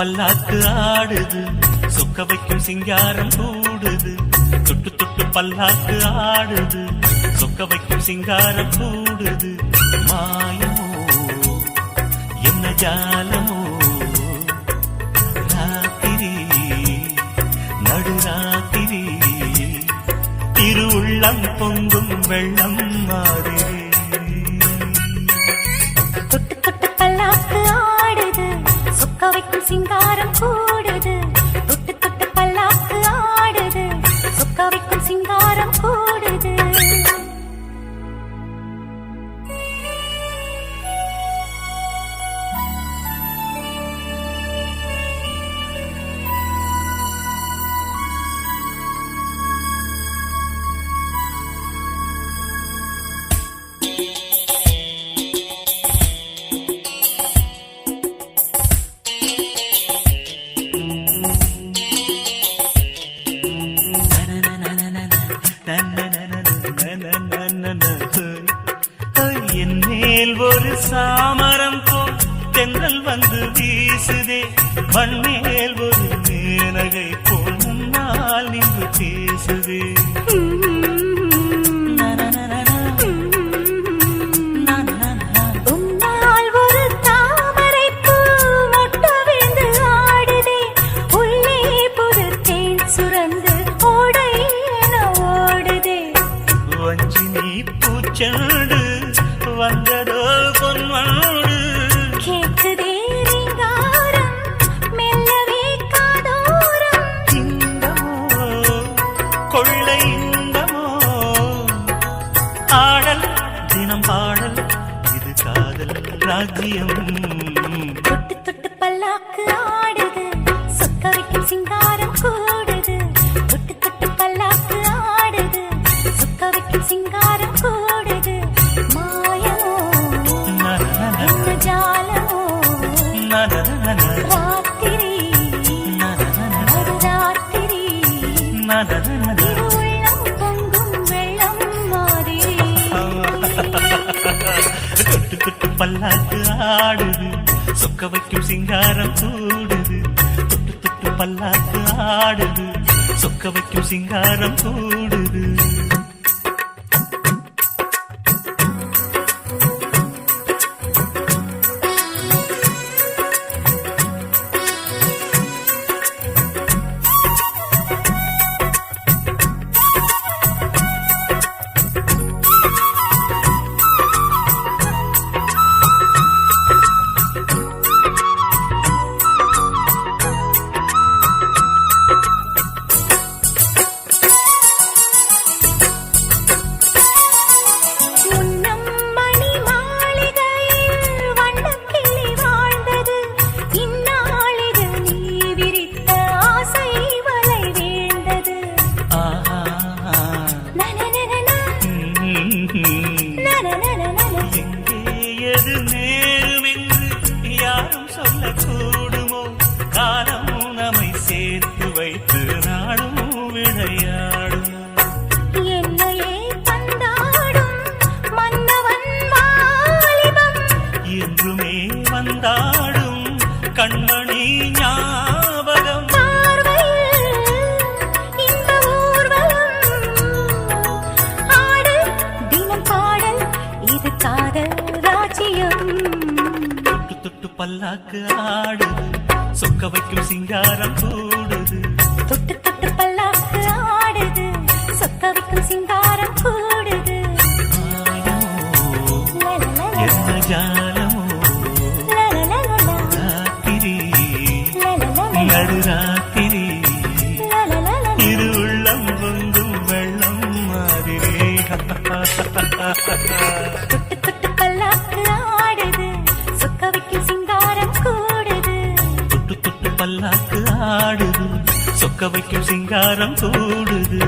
பல்லாக்கு ஆடுது. சொக்க வைக்கும் சிங்காரம் கூடுது. தொட்டு தொட்டு பல்லாக்கு ஆடுது. சொக்க வைக்கும் சிங்காரம் கூடுது. மாயமோ? என்ன ஜாலமோ? ராத்திரி நடுராத்திரி. இரு உள்ளம் பொங்கும் வெள்ளம் மாதிரி சொக்க என் மேல் ஒரு சாமரம் போல் தென்றல் வந்து வீசுதே. மண்மேல் ஒரு மேனகை போல் முன்னால் நின்று பேசுதே. உன்னால் வந்ததோ பொன்மோடு கேட்குதே கொள்ளை இன்பமோ? ஆடல் தினம் பாடல் இது காதல் ராஜ்யம். தொட்டு தொட்டு பல்லாக்கு ஆடுது, சொக்க வைக்கும் சிங்காரம் கூடுது. தொட்டு தொட்டு பல்லாக்கு ஆடுது, சொக்க வைக்கும் சிங்காரம் பல்லாக்கு ஆடுது. சொக்க வைக்கும் சிங்காரம் கூடுது தொட்டு தொட்டு பல்லாக்கு ஆடுது. சொக்க வைக்கும் சிங்காரம் கூடுது எது நேருமென்று யாரும் சொல்லக்கூடுமோ? காலம் நம்மை சேர்த்து வைத்து நாடும் விளையாடும். என்றுமே வந்தாடும் பல்லாக்கு ஆடுது சொக்க வைக்கும் சிங்காரம் கூடுது. தொட்டு தொட்டு பல்லாக்கு ஆடுது. சொக்க வைக்கும் சிங்காரம் கூடுது. என்ன ஜாலமோ ராத்திரி. நடுராத்திரி லலலல. இரு உள்ளம் பொங்கும் வெள்ளம் மாதிரி தொட்டு தொட்டு பல்லாக்கு ஆடுது. சொக்க வைக்கும் சிங்காரம் கூடுது